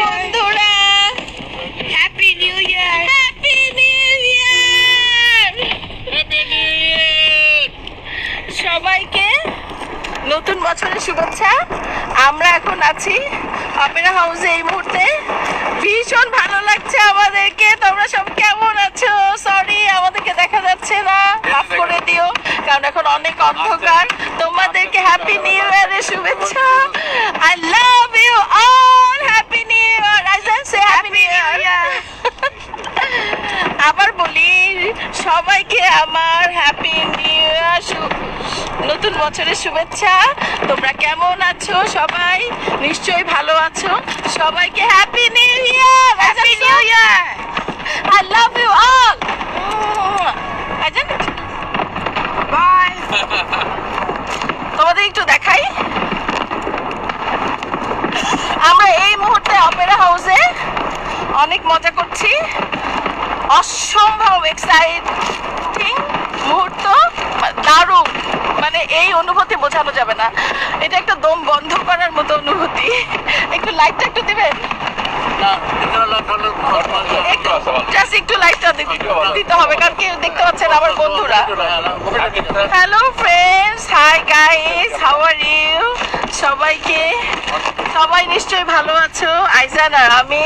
বন্ধুরা happy new year happy new year সবাইকে নতুন বছরের শুভেচ্ছা। আমরা এখন আছি অপেরা হাউসে এই মুহূর্তে। ভীষণ ভালো লাগছে আমাদেরকে। তোমরা সব কেমন আছো? সরি আমাদেরকে দেখা যাচ্ছে না। মাফ করে দিও কারণ এখন অনেক অন্ধকার। তোমাদেরকে হ্যাপি নিউ ইয়ারের শুভেচ্ছা। I love you all happy new year I say happy new year আবার বলি সবাইকে আমার হ্যাপি নিউ ইয়ার নতুন বছরের শুভেচ্ছা। তোমরা কেমন আছো সবাই? নিশ্চয়ই ভালো আছো। সবাইকে happy new year happy new year I love you all bye তোমাদের একটু দেখাই। আমরা এই মুহূর্তে অপেরা হাউসে অনেক মজা করছি। অসম্ভব এক্সাইটিং মুহূর্ত দারুণ। মানে এই অনুভূতি বোঝানো যাবে না। এটা একটা দম বন্ধ করার মতো অনুভূতি। একটু লাইটটা একটু দিবেন? একটু জাস্ট একটু লাইটটা দিতে হবে কারণ কেউ দেখতে পাচ্ছেন আমার বন্ধুরা। Hello friends hi guys how are you সবাইকে? সবাই নিশ্চয়ই ভালো আছো? আইজান আর আমি।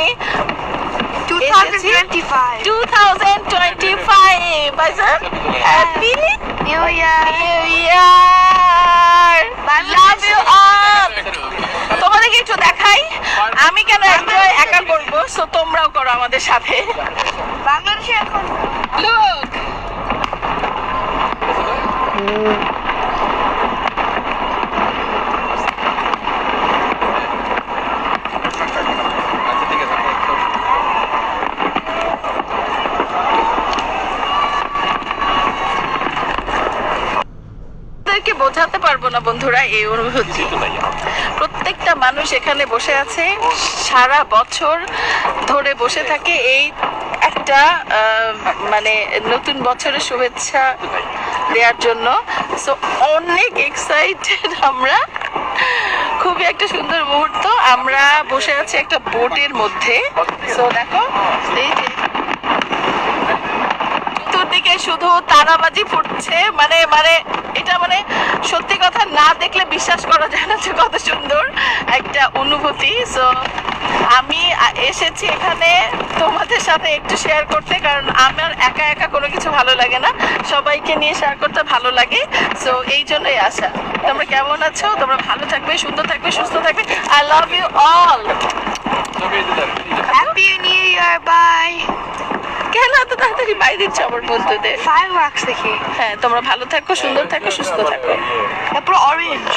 2025 2025 আইজান happy New Year. New year love you all তোমাদেরকে একটু দেখাই। আমি কেন এনজয় একা করব? সো তোমরাও করো আমাদের সাথে। বাংলাদেশে এখন লুক আপনাদেরকে বোঝাতে পারব না বন্ধুরা, এই অনুভূতি। প্রত্যেকটা মানুষ এখানে বসে আছে, সারা বছর ধরে বসে থাকে এই একটা মানে নতুন বছরের শুভেচ্ছা দেওয়ার জন্য। সো অনেক এক্সাইটেড আমরা। খুবই একটা সুন্দর মুহূর্ত। আমরা বসে আছি একটা বোটের মধ্যে। সো দেখো শুধু তারাবাজি ফুটছে। মানে মানে এটা মানে সত্যি কথা না দেখলে বিশ্বাস করা যায় না যে কত সুন্দর একটা অনুভূতি। সো আমি এসেছি এখানে তোমাদের সাথে একটু শেয়ার করতে, কারণ আমার একা একা কোনো কিছু ভালো লাগে না। সবাইকে নিয়ে শেয়ার করতে ভালো লাগে। সো এই জন্যই আসা তোমরা কেমন আছো? তোমরা ভালো থাকবে, সুন্দর থাকবে, সুস্থ থাকবে। I love you all Happy New Year bye কেন এত তাড়াতাড়ি বাই দিচ্ছ আমার বন্ধুদের। Fireworks দেখি। হ্যাঁ তোমরা ভালো থাকো সুন্দর থাকো সুস্থ থাকো। তারপর অরেঞ্জ